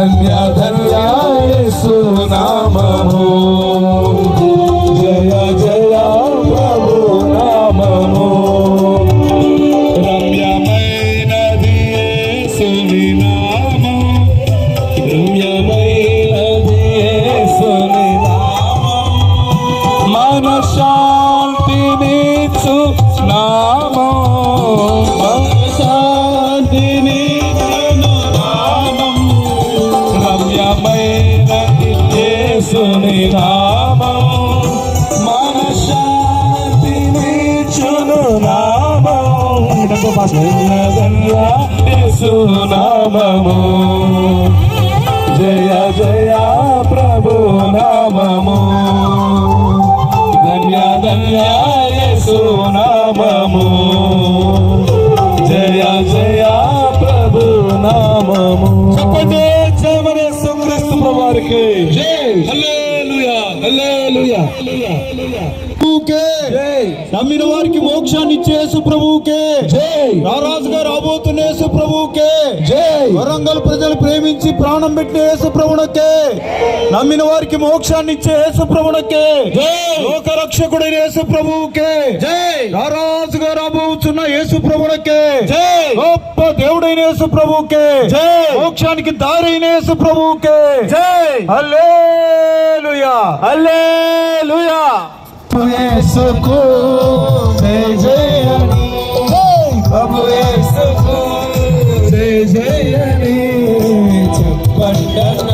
ధన్య ధన్య నామము జయ జయ ప్రభు నామము రమ్యమైనది యేసుని నామం రమ్యమైనది యేసుని మనశాంతినిచ్చు యేసు నామము జయ జయ ప్రభు నామము. ధన్య ధన్య యేసు నామము జయ జయ ప్రభు నామము. చెప్పండి జయమనే సుక్రీస్తు ప్రభువారికి. జై. హల్లెలూయా హల్లెలూయా. నమ్మిన వారికి మోక్షాన్ని ఇచ్చే యేసు ప్రభువుకే. జై. రారాజుగా రాబోతున్న యేసు ప్రభువుకే. జై. వరంగల్ ప్రజలు ప్రేమించి ప్రాణం పెట్టిన యేసు ప్రభునకే నమ్మిన వారికి మోక్షాన్ని ఇచ్చే యేసు ప్రభునకే జై. లోక రక్షకుడైన యేసు ప్రభువుకే. జై. రారాజుగా రాబోతున్న యేసు ప్రభునకే జై. గొప్ప దేవుడైన యేసు ప్రభువుకే. జై. మోక్షానికి దారైన యేసు ప్రభువుకే. aleluia! Tu és socorro, desejani. Como és socorro, desejani. Te